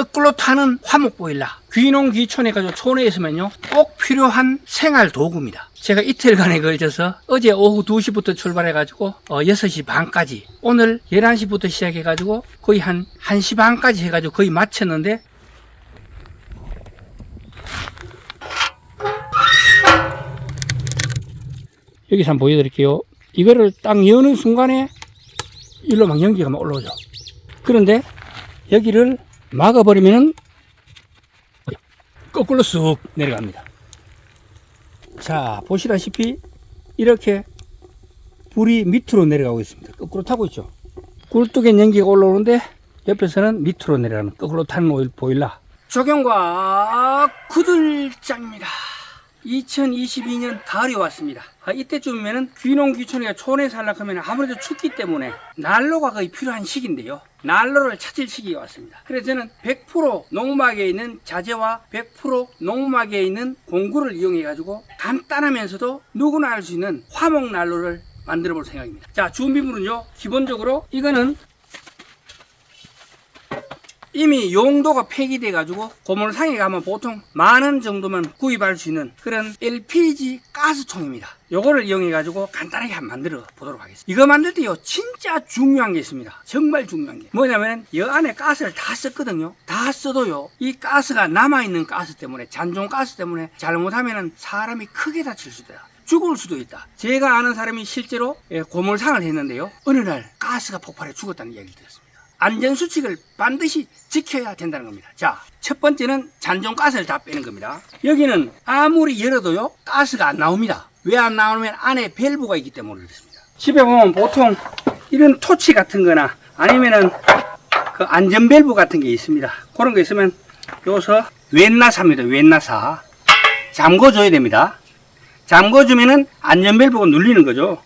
거꾸로 타는 화목 보일러. 귀농 귀촌에 가지고 촌에 있으면요. 꼭 필요한 생활 도구입니다. 제가 이틀간에 걸쳐서 어제 오후 2시부터 출발해가지고 어, 6시 반까지 오늘 11시부터 시작해가지고 거의 한 1시 반까지 해가지고 거의 마쳤는데 여기서 한번 보여드릴게요. 이거를 딱 여는 순간에 일로 막 연기가 막 올라오죠. 그런데 여기를 막아버리면은 거꾸로 쑥 내려갑니다. 자, 보시다시피 이렇게 불이 밑으로 내려가고 있습니다. 거꾸로 타고 있죠. 굴뚝엔 연기가 올라오는데 옆에서는 밑으로 내려가는 거꾸로 타는 오일 보일러. 조경과 구들장입니다. 2022년 가을이 왔습니다. 아, 이때쯤이면은 귀농 귀촌이가 촌에 살려고 하면 아무래도 춥기 때문에 난로가 거의 필요한 시기인데요. 난로를 찾을 시기가 왔습니다. 그래서 저는 100% 농막에 있는 자재와 100% 농막에 있는 공구를 이용해 가지고 간단하면서도 누구나 할 수 있는 화목 난로를 만들어 볼 생각입니다. 자, 준비물은요. 기본적으로 이거는 이미 용도가 폐기돼 가지고 고물상에 가면 보통 만 원 정도만 구입할 수 있는 그런 LPG 가스통입니다. 요거를 이용해 가지고 간단하게 한번 만들어 보도록 하겠습니다. 이거 만들 때요 진짜 중요한 게 있습니다. 정말 중요한 게 뭐냐면 이 안에 가스를 다 썼거든요. 다 써도요 이 가스가 남아 있는 가스 때문에 잔존 가스 때문에 잘못하면은 사람이 크게 다칠 수도 있다. 죽을 수도 있다. 제가 아는 사람이 실제로 예, 고물상을 했는데요. 어느 날 가스가 폭발해 죽었다는 이야기를 들었습니다. 안전수칙을 반드시 지켜야 된다는 겁니다. 자, 첫 번째는 잔존 가스를 다 빼는 겁니다. 여기는 아무리 열어도요, 가스가 안 나옵니다. 왜 안 나오냐면 안에 밸브가 있기 때문에 그렇습니다. 집에 보면 보통 이런 토치 같은 거나 아니면은 그 안전 밸브 같은 게 있습니다. 그런 거 있으면 여기서 웬나사입니다. 웬나사. 잠궈줘야 됩니다. 잠궈주면은 안전 밸브가 눌리는 거죠.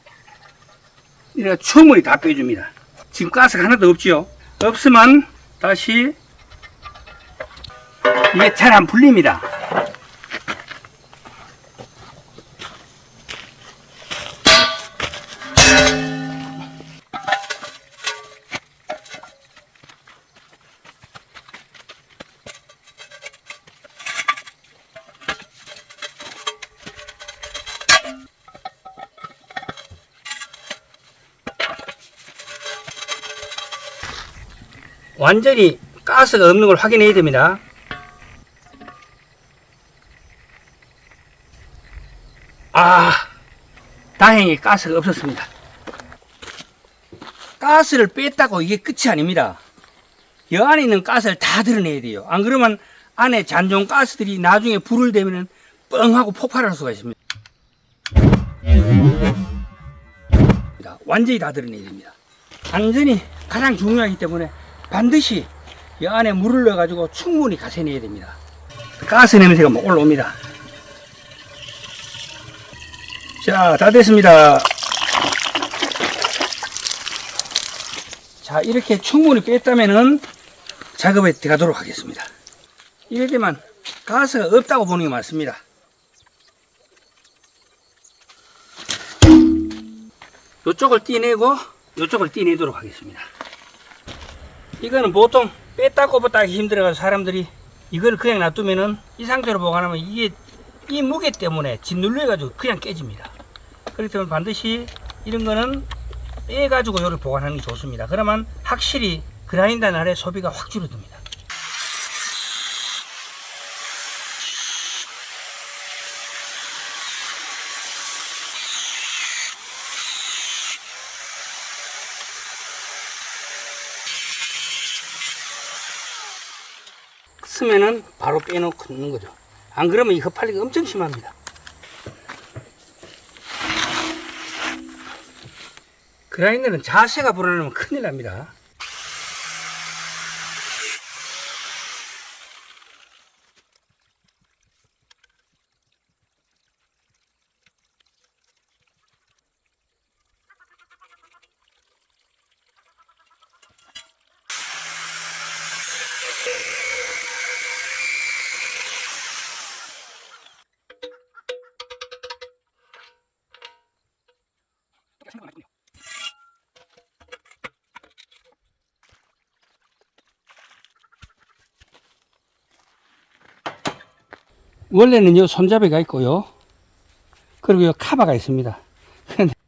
이렇게 충분히 다 빼줍니다. 지금 가스가 하나도 없지요. 없으면 다시 이게 잘 안 풀립니다. 완전히 가스가 없는 걸 확인해야 됩니다. 아, 다행히 가스가 없었습니다. 가스를 뺐다고 이게 끝이 아닙니다. 이 안에 있는 가스를 다 드러내야 돼요. 안 그러면 안에 잔존 가스들이 나중에 불을 대면 뻥 하고 폭발할 수가 있습니다. 완전히 다 드러내야 됩니다. 안전이 가장 중요하기 때문에 반드시 이 안에 물을 넣어가지고 충분히 가세내야 됩니다. 가스 냄새가 막 올라옵니다. 자, 다 됐습니다. 자, 이렇게 충분히 뺐다면은 작업에 들어가도록 하겠습니다. 이래 되면 가스가 없다고 보는 게 맞습니다. 이쪽을 떼내고 이쪽을 떼내도록 하겠습니다. 이거는 보통 뺐다 꼽았다 하기 힘들어가지고 사람들이 이걸 그냥 놔두면은 이 상태로 보관하면 이게 이 무게 때문에 짓눌려가지고 그냥 깨집니다. 그렇기 때문에 반드시 이런 거는 빼가지고 요를 보관하는 게 좋습니다. 그러면 확실히 그라인더 날의 소비가 확 줄어듭니다. 쓰면은 바로 빼놓고 있는 거죠. 안 그러면 이 흡할리가 엄청 심합니다. 그라인더는 자세가 불안하면 큰일 납니다. 원래는 요 손잡이가 있고요. 그리고 요 카바가 있습니다. 그런데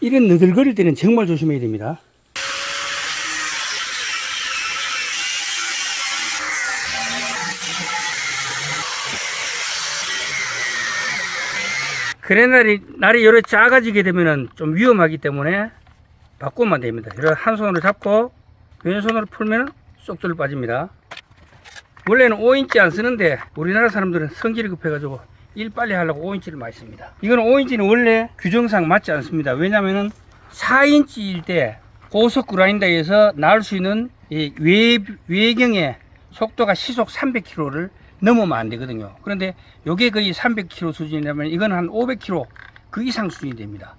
이런 너들거릴 때는 정말 조심해야 됩니다. 그래 날이 날이 여러 작아지게 되면은 좀 위험하기 때문에 바꾸면 됩니다. 이렇게 한 손으로 잡고 왼손으로 풀면 쏙들 빠집니다. 원래는 5인치 안 쓰는데 우리나라 사람들은 성질이 급해가지고 일 빨리 하려고 5인치를 많이 씁니다. 이거는 5인치는 원래 규정상 맞지 않습니다. 왜냐면은 4인치일 때 고속 그라인더에서 나올 수 있는 이 외, 외경의 속도가 시속 300km를 넘으면 안 되거든요. 그런데 이게 거의 300km 수준이라면 이건 한 500km 그 이상 수준이 됩니다.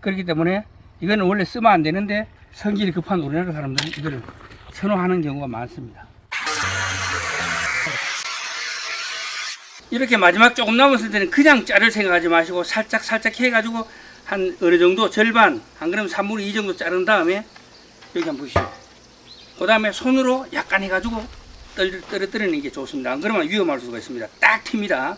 그렇기 때문에 이거는 원래 쓰면 안 되는데 성질이 급한 우리나라 사람들은 이거를 선호하는 경우가 많습니다. 이렇게 마지막 조금 남았을 때는 그냥 자를 생각하지 마시고 살짝 살짝 해가지고 한 어느 정도 절반 한 그램 3분의 2 정도 자른 다음에 여기 한번 보시죠. 그 다음에 손으로 약간 해가지고 떨, 떨어뜨리는 게 좋습니다. 안 그러면 위험할 수가 있습니다. 딱 튑니다.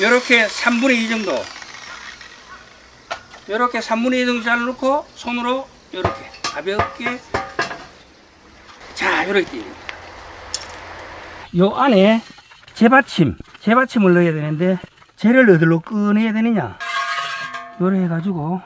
이렇게 3분의 2 정도 이렇게 3분의 2 정도 잘라놓고 손으로 이렇게 가볍게 자 이렇게 띄립니다 요 안에 재받침 재받침을 넣어야 되는데 재를 어디로 꺼내야 되느냐 요래 해가지고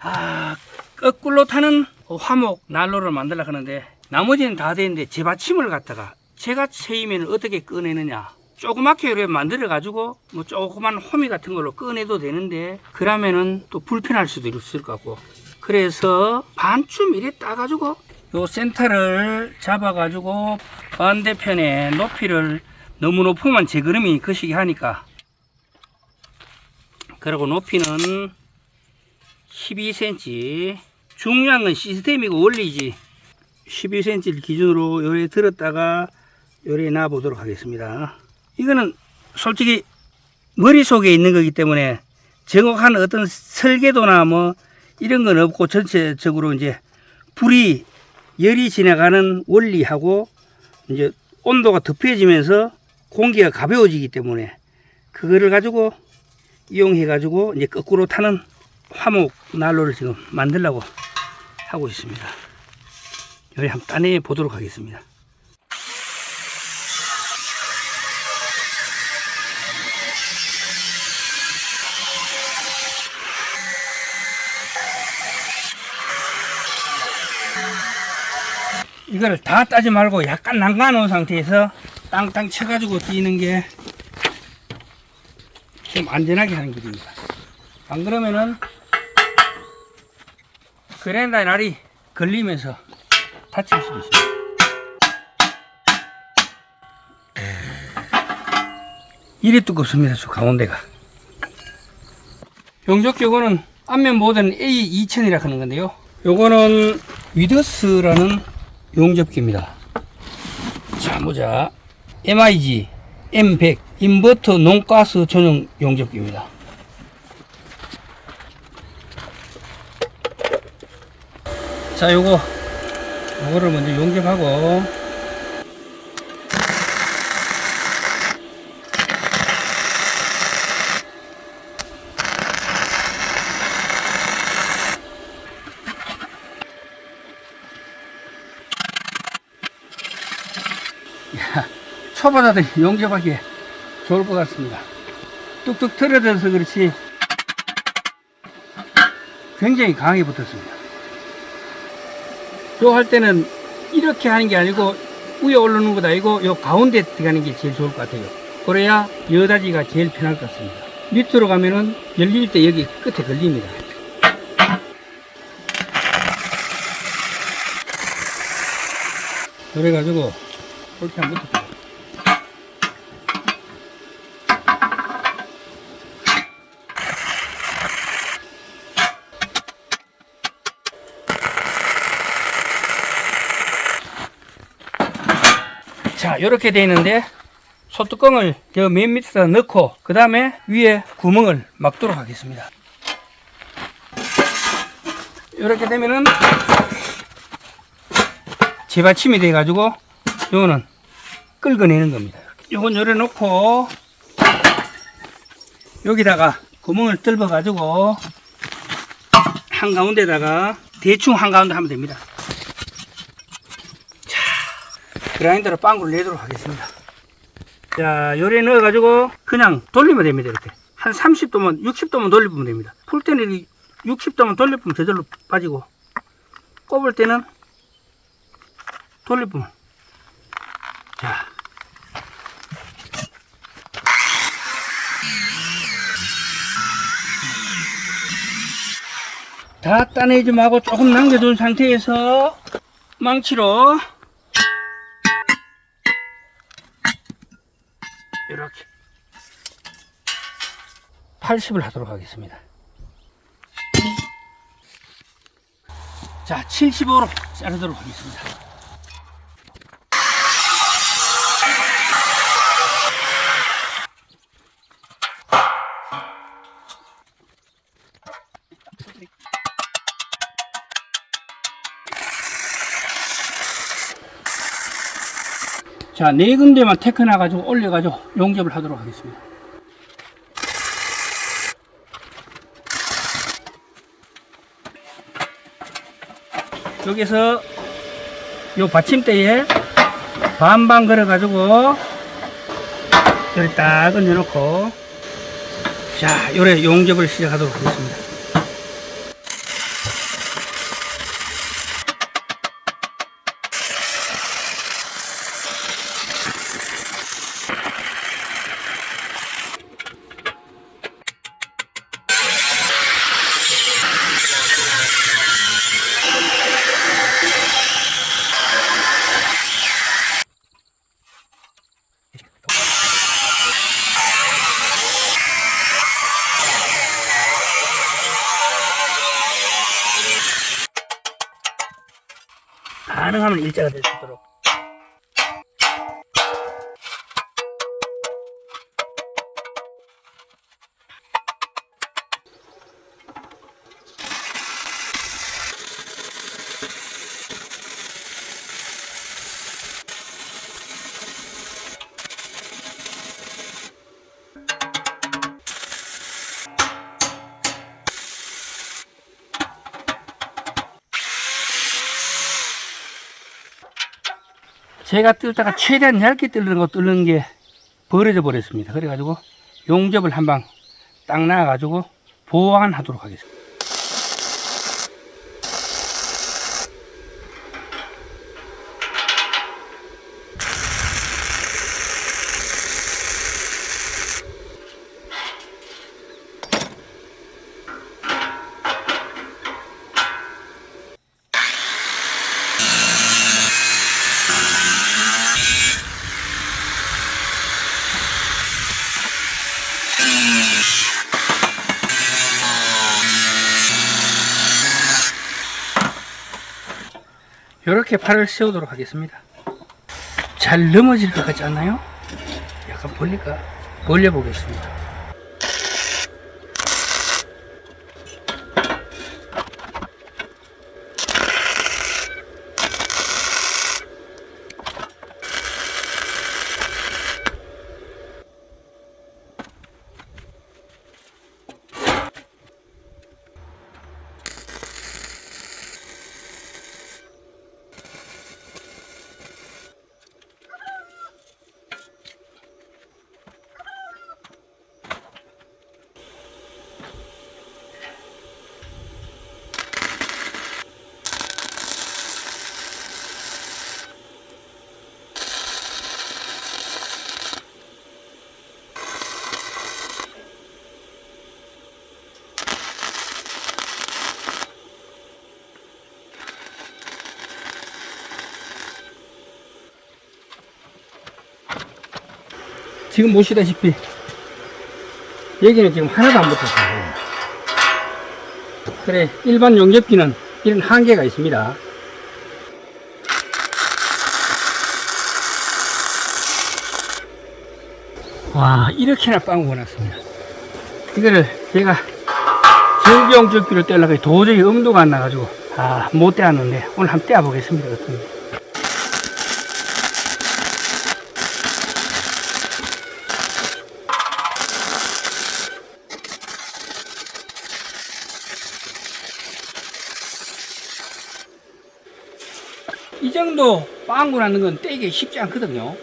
아 거꾸로 타는 화목 난로를 만들려 하는데 나머지는 다 되는데 재받침을 갖다가 제가 채이면 어떻게 꺼내느냐. 조그맣게 이렇게 만들어 가지고 뭐 조그만 호미 같은 걸로 꺼내도 되는데 그러면은 또 불편할 수도 있을 것 같고. 그래서 반쯤 이래 따 가지고 요 센터를 잡아 가지고 반대편에 높이를 너무 높으면 재그름이 거시기 하니까. 그리고 높이는 12cm 중요한 건 시스템이고 원리지. 12cm를 기준으로 요래 들었다가 요래 놔 보도록 하겠습니다. 이거는 솔직히 머릿속에 있는 거기 때문에 정확한 어떤 설계도나 뭐 이런 건 없고 전체적으로 이제 불이 열이 지나가는 원리하고 이제 온도가 덮여지면서 공기가 가벼워지기 때문에 그거를 가지고 이용해 가지고 이제 거꾸로 타는 화목 난로를 지금 만들려고 하고 있습니다. 여기 한번 따내 보도록 하겠습니다. 이거를 다 따지 말고 약간 놓은 상태에서 땅땅 쳐가지고 뛰는 게 좀 안전하게 하는 길입니다. 안 그러면은 그랜다 날이 걸리면서 다칠 수도 있습니다. 이리 두껍습니다. 저 가운데가. 용접 요거는 앞면 모델은 A2000이라 하는 건데요. 요거는 위더스라는 용접기입니다. 자, 보자. MIG M100 인버터 논가스 전용 용접기입니다. 자, 요거, 요거를 먼저 용접하고, 초보자들이 용접하기에 좋을 것 같습니다. 뚝뚝 틀어져서 그렇지 굉장히 강하게 붙었습니다. 요 할 때는 이렇게 하는 게 아니고 위에 올르는 것 아니고 요 가운데 들어가는 게 제일 좋을 것 같아요. 그래야 여다지가 제일 편할 것 같습니다. 밑으로 가면은 열릴 때 여기 끝에 걸립니다. 그래가지고 그렇게 한번 붙여 자, 이렇게 돼 있는데 소뚜껑을 저 맨 밑에다 넣고 그 다음에 위에 구멍을 막도록 하겠습니다. 이렇게 되면은 재받침이 돼 가지고 요거는 긁어내는 겁니다. 요건 요래 놓고 여기다가 구멍을 뚫어 가지고 한가운데다가 대충 한가운데 하면 됩니다. 자, 그라인더로 빵구를 내도록 하겠습니다. 자, 요래 넣어가지고 그냥 돌리면 됩니다. 이렇게. 한 30도만, 60도만 돌려보면 됩니다. 풀 때는 이 60도만 돌려보면 저절로 빠지고, 꼽을 때는 돌려보면. 자. 다 따내지 말고 조금 남겨둔 상태에서 망치로 80을 하도록 하겠습니다. 자, 75로 자르도록 하겠습니다. 자, 네 군데만 테크 나가지고 올려가지고 용접을 하도록 하겠습니다. 여기서 요 받침대에 반반 걸어가지고 여기 딱 얹어놓고 자, 요래 용접을 시작하도록 하겠습니다. 가능하면 일자가 될 수 있도록. 제가 뜰다가 최대한 얇게 뜰는 거 뜰는 게 벌어져 버렸습니다. 그래가지고 용접을 한방 딱 나와가지고 보완하도록 하겠습니다. 이렇게 팔을 세우도록 하겠습니다. 잘 넘어질 것 같지 않나요? 약간 벌릴까? 벌려보겠습니다. 지금 보시다시피 여기는 지금 하나도 안 붙었어요. 그래 일반 용접기는 이런 한계가 있습니다. 와, 이렇게나 빵구가 났습니다. 이거를 제가 정비용접기로 떼려고 도저히 엄두가 안 나가지고, 아, 못 떼었는데, 오늘 한번 떼어보겠습니다. 정도 빵구 나는 건 떼기 쉽지 않거든요.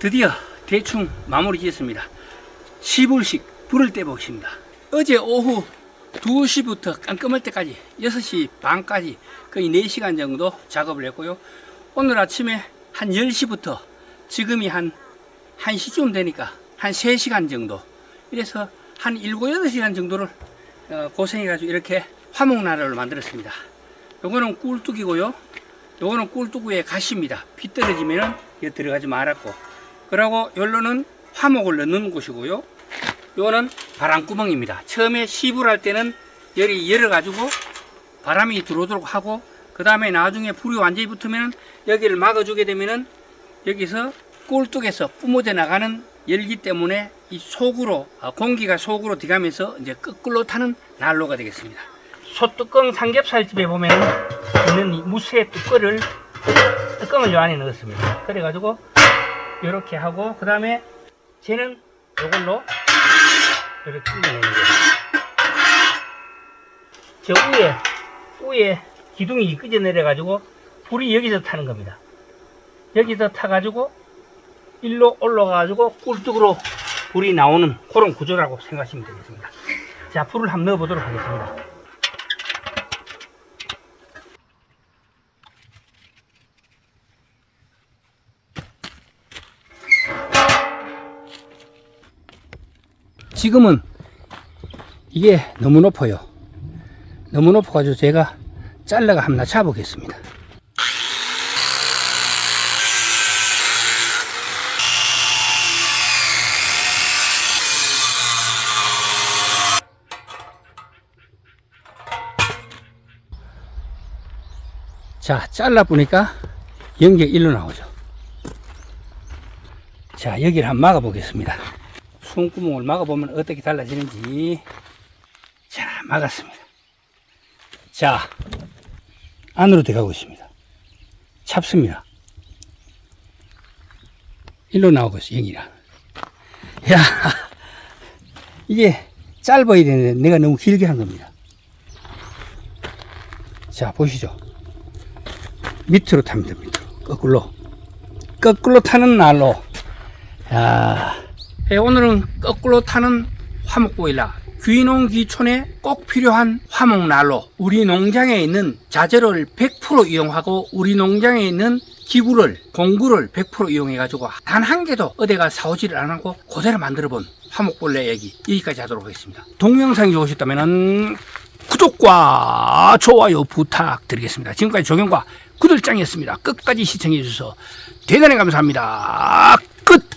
드디어 대충 마무리 지었습니다. 10불씩 불을 떼보겠습니다. 어제 오후 2시부터 깜깜할 때까지 6시 반까지 거의 4시간 정도 작업을 했고요. 오늘 아침에 한 10시부터 지금이 한 1시쯤 되니까 한 3시간 정도 이래서 한 7, 8시간 정도를 어, 고생해가지고 이렇게 화목나라를 만들었습니다. 요거는 꿀뚝이고요. 요거는 꿀뚝 위에 가시입니다. 비 떨어지면은 이거 들어가지 말았고. 그리고 열로는 화목을 넣는 곳이고요. 요거는 바람구멍입니다. 처음에 시불 할 때는 열이 열어가지고 바람이 들어오도록 하고 그 다음에 나중에 불이 완전히 붙으면 여기를 막아주게 되면은 여기서 꿀뚝에서 뿜어져 나가는 열기 때문에 이 속으로 아, 공기가 속으로 들어가면서 이제 거꾸로 타는 난로가 되겠습니다. 소뚜껑 삼겹살집에 보면 있는 이 무쇠 뚜껑을 뚜껑을 요 안에 넣었습니다. 그래가지고 이렇게 하고 그 다음에 쟤는 이걸로 이렇게 뚫어내는 거예요. 저 위에 위에 기둥이 끄져 내려가지고 불이 여기서 타는 겁니다. 여기서 타가지고 일로 올라가가지고 꿀뚝으로 불이 나오는 그런 구조라고 생각하시면 되겠습니다. 자, 불을 한번 넣어보도록 하겠습니다. 지금은 이게 너무 높아요. 너무 높아가지고 제가 잘라가 한번 낮춰보겠습니다. 자, 잘라보니까 연계 일로 나오죠. 자, 여기를 한번 막아 보겠습니다. 숨구멍을 막아 보면 어떻게 달라지는지. 자, 막았습니다. 자, 안으로 들어가고 있습니다. 찹습니다. 일로 나오고 있어, 여기라. 야, 이게 짧아야 되는데 내가 너무 길게 한 겁니다. 자, 보시죠. 밑으로 타면 됩니다. 거꾸로. 거꾸로 타는 날로. 야, 예, 오늘은 거꾸로 타는 화목보일러 귀농 귀촌에 꼭 필요한 화목난로 우리 농장에 있는 자재를 100% 이용하고 우리 농장에 있는 기구를 공구를 100% 이용해 가지고 단 한 개도 어디가 사오지를 안 하고 그대로 만들어 본 화목벌레 얘기 여기까지 하도록 하겠습니다. 동영상이 좋으셨다면 구독과 좋아요 부탁드리겠습니다. 지금까지 조경과 구들장이었습니다. 끝까지 시청해 주셔서 대단히 감사합니다. 끝